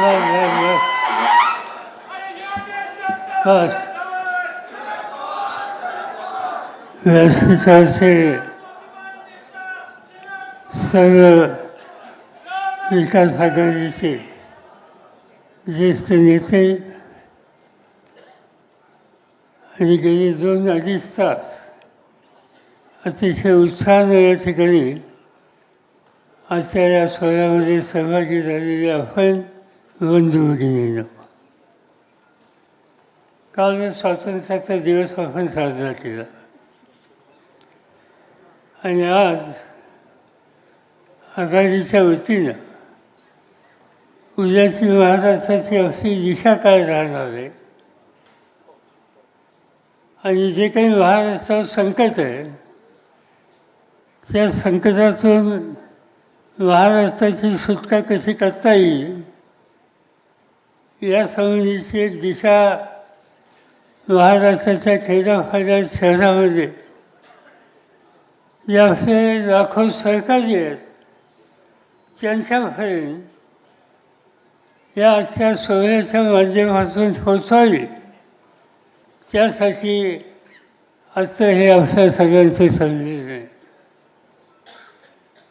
बस बस बस व्यासपीठाचे सर्व विकास आघाडीचे ज्येष्ठ नेते आणि गेले दोन अडीच तास अतिशय उत्साहानं या ठिकाणी आजच्या या सोहळ्यामध्ये सहभागी झालेले आपण बंधुभगिनीनं काल स्वातंत्र्याचा दिवस आपण साजरा केला आणि आज आघाडीच्या वतीनं उद्याची महाराष्ट्राची अशी दिशा काय राहणार आहे आणि जे काही महाराष्ट्रावर संकट आहे त्या संकटातून महाराष्ट्राची सुटका कशी करता येईल या संबंधीची दिशा महाराष्ट्राच्या खेड्यापाड्यात शहरामध्ये या असे लाखो सहकारी आहेत. त्यांच्यापर्यंत या आजच्या सोहळ्याच्या माध्यमातून पोचवावी त्यासाठी आजचं हे आपल्या सगळ्यांचे संधी आहे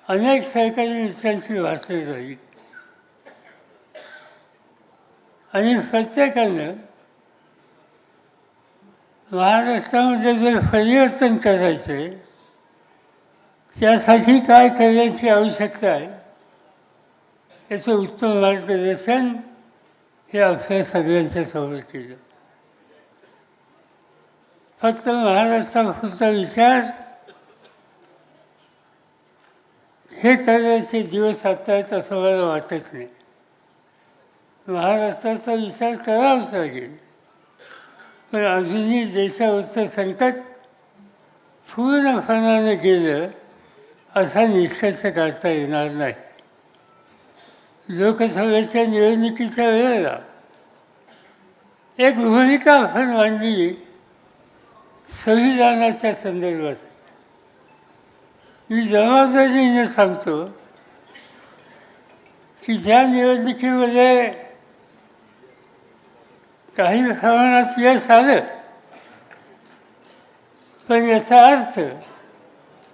अनेक सहकारी मित्रांची वाचली जाईल आणि प्रत्येकानं महाराष्ट्रामध्ये जर परिवर्तन करायचं आहे त्यासाठी काय करण्याची आवश्यकता आहे याचं उत्तम मार्गदर्शन हे आपल्या सगळ्यांच्या समोर केलं फक्त महाराष्ट्रापुरता विचार हे करण्याचे दिवस आता आहेत असं मला वाटत नाही. महाराष्ट्राचा विचार करावाच लागेल पण अजूनही देशावरचं संकट पूर्णपणाने गेलं असा निष्कर्ष काढता येणार नाही. लोकसभेच्या निवडणुकीच्या वेळेला एक भूमिका आपण मांडली संविधानाच्या संदर्भात. मी जबाबदारीने सांगतो की ज्या निवडणुकीमध्ये काही प्रमाणात यश आलं पण याचा अर्थ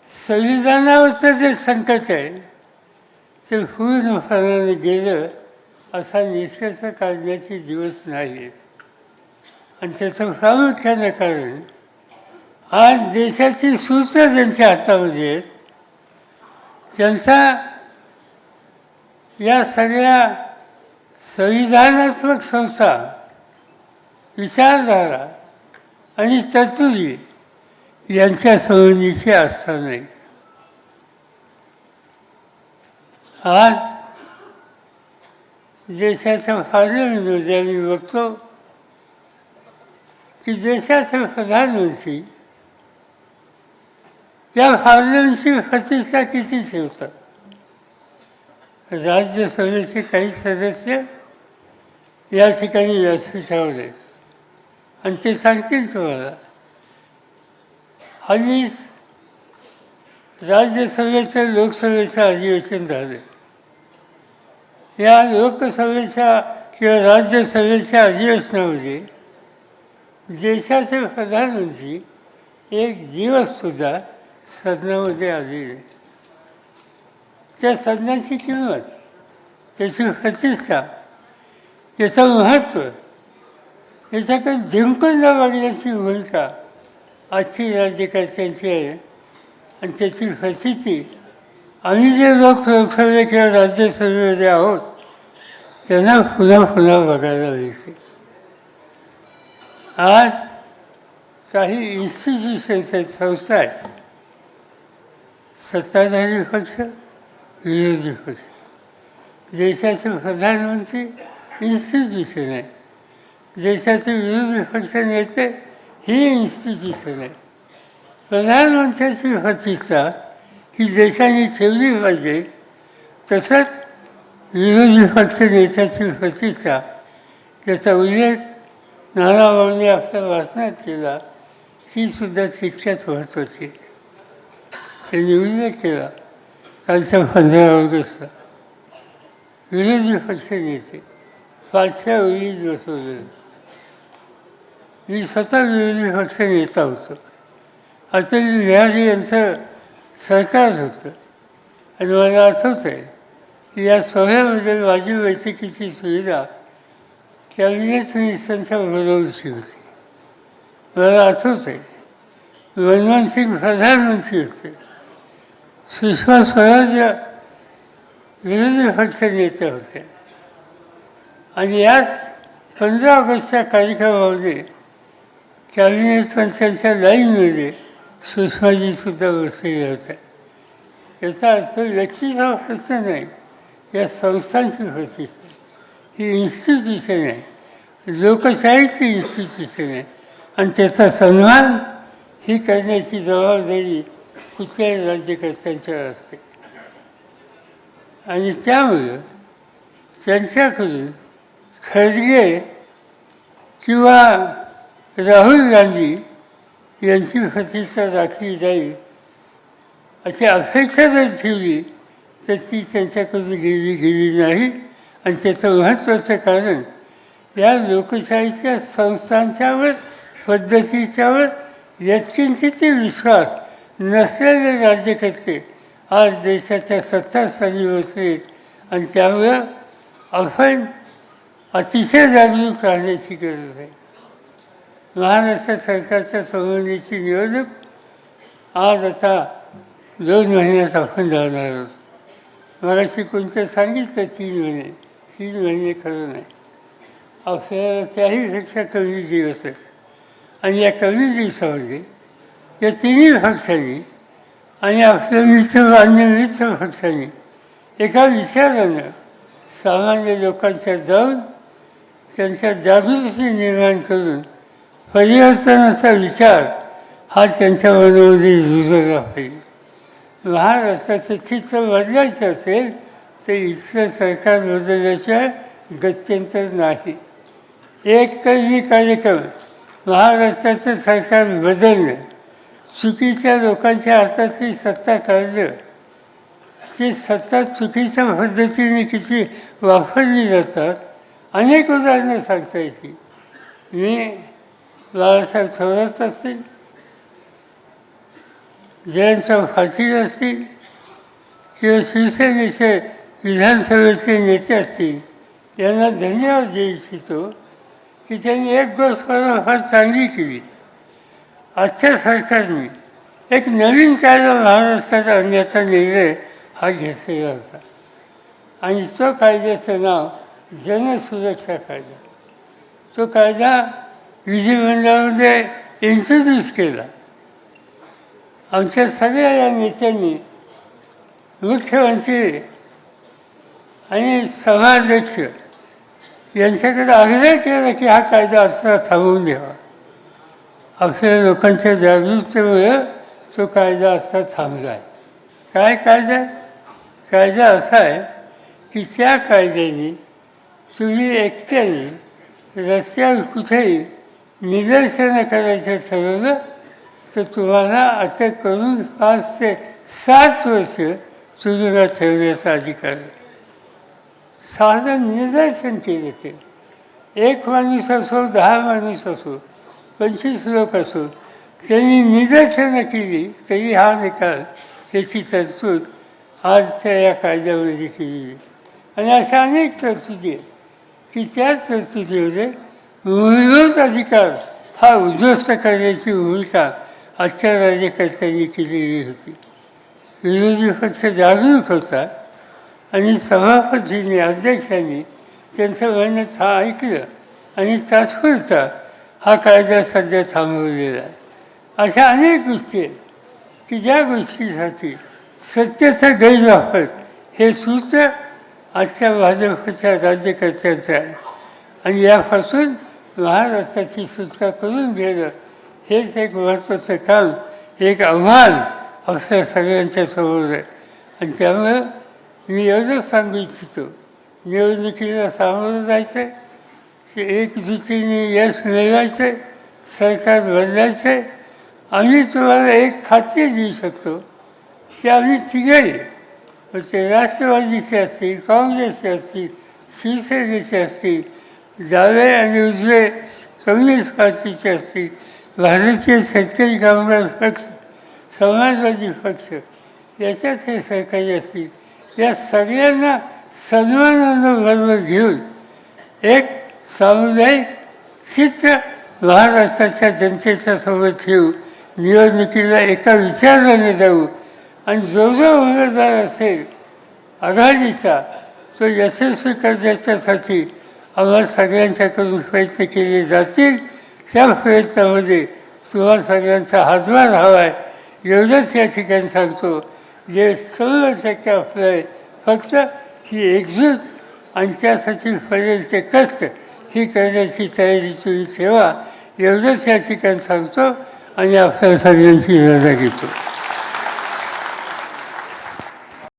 संविधानावरचं जे संकट आहे ते पूर्णपणाने गेलं असा निष्कर्ष काढण्याचे दिवस नाही आहेत आणि त्याचं प्रामुख्यानं कारण आज देशाची सूत्र ज्यांच्या हातामध्ये आहेत त्यांचा या सगळ्या संविधानात्मक संस्था विचारधारा आणि तरतुदी यांच्या संबंधीची आस्था नाही. आज देशाच्या पार्लमेंटमध्ये मी बघतो की देशाचे प्रधानमंत्री या पार्लमेंटची प्रतिष्ठा किती ठेवतात? राज्यसभेचे काही सदस्य या ठिकाणी व्यासपीठावर आहेत आणि ते सांगतील तुम्हाला. हल्लीच राज्यसभेचं लोकसभेचं अधिवेशन झालं. या लोकसभेच्या किंवा राज्यसभेच्या अधिवेशनामध्ये देशाचे प्रधानमंत्री एक दिवससुद्धा सदनामध्ये आलेले त्या सदनाची किंमत त्याची प्रतिष्ठा याचं महत्त्व याच्याकडे जिंकून न बघण्याची भूमिका आजची राज्यकर्त्यांची आहे. आणि त्याची प्रचिती आम्ही जे लोक लोकसभे किंवा राज्यसभेमध्ये आहोत त्यांना पुन्हा पुन्हा बघायला मिळते. आज काही इन्स्टिट्यूशन्स आहेत संस्था आहेत. सत्ताधारी पक्ष विरोधी पक्ष. देशाचे प्रधानमंत्री इन्स्टिट्यूशन आहे देशाचे विरोधी पक्ष नेते ही इन्स्टिट्यूशन आहे. प्रधानमंत्र्याची प्रतिष्ठा ही देशाने ठेवली पाहिजे तसंच विरोधी पक्ष नेत्याची प्रतिष्ठा त्याचा उल्लेख नानाभाऊंनी आपल्या वाचनात केला ती सुद्धा तितक्याच महत्त्वाची. त्यांनी उल्लेख केला कालच्या पंधरा ऑगस्टला विरोधी पक्ष नेते पाचव्या ओळीत बसवले मी स्वतः विरोधी पक्ष नेता होतो अतुल बिहारी यांचं सरकार होतं आणि मला आठवत आहे की या सोहळ्यामध्ये माझी बैठकीची सुविधा कॅबिनेट मिनिस्टरांच्या बरोबरची होती मला आठवत आहे मनमोहन सिंग प्रधानमंत्री होते सुषमा स्वराज विरोधी पक्ष नेत्या होत्या आणि याच पंधरा ऑगस्टच्या कार्यक्रमामध्ये कॅबिनेट त्यांच्या लाईनमध्ये सुषमाजीसुद्धा बसलेल्या होत्या याचा अर्थ व्यक्तीचा प्रश्न नाही या संस्थांची होती ही इन्स्टिट्यूशन आहे. लोकशाहीची इन्स्टिट्यूशन आहे. आणि त्याचा सन्मान ही करण्याची जबाबदारी कुठल्याही राज्यकर्त्यांच्यावर असते. आणि त्यामुळं त्यांच्याकडून खरगे किंवा राहुल गांधी यांची प्रतिष्ठा राखली जाईल अशी अपेक्षा जर ठेवली तर ती त्यांच्याकडून गेली गेली नाही. आणि त्याचं महत्त्वाचं कारण या लोकशाहीच्या संस्थांच्यावर पद्धतीच्यावर यत्किंचितही विश्वास नसलेले राज्यकर्ते आज देशाच्या सत्तास्थानी बसले आणि त्यामुळं आपण अतिशय जागरूक राहण्याची गरज आहे. महाराष्ट्र सरकारच्या संबंधीची निवडणूक आज आता दोन महिन्यात आपण जाणार आहोत मगाशी कोणतं सांगितलं? तीन महिने. तीन महिने खरं नाही. आपल्याला त्याहीपेक्षा कमी दिवस आहेत. आणि या कमी दिवसामध्ये या तिन्ही पक्षांनी आणि आपल्या मित्र अन्य मित्र पक्षांनी एका विचारानं सामान्य लोकांच्या जाऊन त्यांच्या जागृती निर्माण करून परिवर्तनाचा विचार हा त्यांच्या मनामध्ये रुजला पाहिजे महाराष्ट्राचं चित्र बदलायचं असेल तर इथलं सरकार बदलल्याशिवाय गत्यंतर नाही. एक कलमी कार्यक्रम महाराष्ट्राचं सरकार बदलणं चुकीच्या लोकांच्या हातातली सत्ता काढणं ती सत्ता चुकीच्या पद्धतीने किती वापरली जातात अनेक उदाहरणं सांगता येतील. मी बाळासाहेब थोरात असतील जयंतराव फाशील असतील किंवा शिवसेनेचे विधानसभेचे नेते असतील यांना धन्यवाद देऊ इच्छितो की त्यांनी एक दोष करून फार चांगली केली. आजच्या सरकारने एक नवीन कायदा महाराष्ट्रात आणण्याचा निर्णय हा घेतलेला होता. आणि तो कायद्याचं नाव जनसुरक्षा कायदा. तो कायदा विधिमंडळामध्ये इंट्रोड्यूस केला. आमच्या सगळ्या या नेत्यांनी मुख्यमंत्री आणि सभाध्यक्ष यांच्याकडे आग्रह केला की हा कायदा आता थांबवून द्यावा. आपल्या लोकांच्या जागरूकतेमुळे तो कायदा आता थांबला आहे. काय कायदा? कायदा असा आहे की त्या कायद्याने तुम्ही एकट्याने रस्त्यावर कुठेही निदर्शनं करायचं ठरवलं तर तुम्हाला अटक करून पाच ते सात वर्ष तुरुंगात ठेवण्याचा अधिकार आहे. साधं निदर्शन केलं ते. एक माणूस असो दहा माणूस असो पंचवीस लोक असो त्यांनी निदर्शनं केली तरी हा निकाल त्याची तरतूद आजच्या या कायद्यामध्ये केलेली आणि अशा अनेक तरतुदी आहेत की त्या तरतुदीमध्ये विरोध अधिकार हा उद्ध्वस्त करण्याची भूमिका आजच्या राज्यकर्त्यांनी केलेली होती विरोधी पक्ष जागरूक होता आणि सभापतींनी अध्यक्षांनी त्यांचं म्हणणं था ऐकलं आणि तात्पुरता हा कायदा सध्या थांबवलेला आहे अशा अनेक गोष्टी आहेत की ज्या गोष्टीसाठी सत्यचा गैरवापर हे सूत्र आजच्या भाजपच्या राज्यकर्त्यांचं आहे आणि यापासून महाराष्ट्राची सुटका करून घेणं हेच एक महत्त्वाचं काम एक आव्हान आपल्या सगळ्यांच्या समोर आहे आणि त्यामुळं मी एवढंच सांगू इच्छितो निवडणुकीला सामोरं जायचं की एकजुटीने यश मिळवायचं सरकार बदलायचं आहे आम्ही तुम्हाला एक खात्री देऊ शकतो की आम्ही तिघही मग ते राष्ट्रवादीचे असतील काँग्रेसचे असतील शिवसेनेचे असतील डावे आणि उजवे कम्युनिस्ट पार्टीचे असतील भारतीय शेतकरी कामगार पक्ष समाजवादी पक्ष याच्यात हे सहकारी असतील या सगळ्यांना सन्मानानं बरोबर घेऊन एक सामुदायिक चित्र महाराष्ट्राच्या जनतेच्या सोबत ठेवू निवडणुकीला एका विचाराने जाऊ. आणि जो जो उमेदवार असेल आघाडीचा तो यशस्वी करण्याच्यासाठी आम्हाला सगळ्यांच्याकडून प्रयत्न केले जातील. त्या प्रयत्नामध्ये तुम्हाला सगळ्यांचा हातभार हवा आहे एवढंच या ठिकाणी सांगतो. जे सगळं टक्के आपलं आहे फक्त ही एकजूट आणि त्यासाठी पडेलचे कष्ट ही करण्याची तयारी तुम्ही ठेवा एवढंच या ठिकाणी सांगतो आणि आपल्या सगळ्यांची रजा घेतो.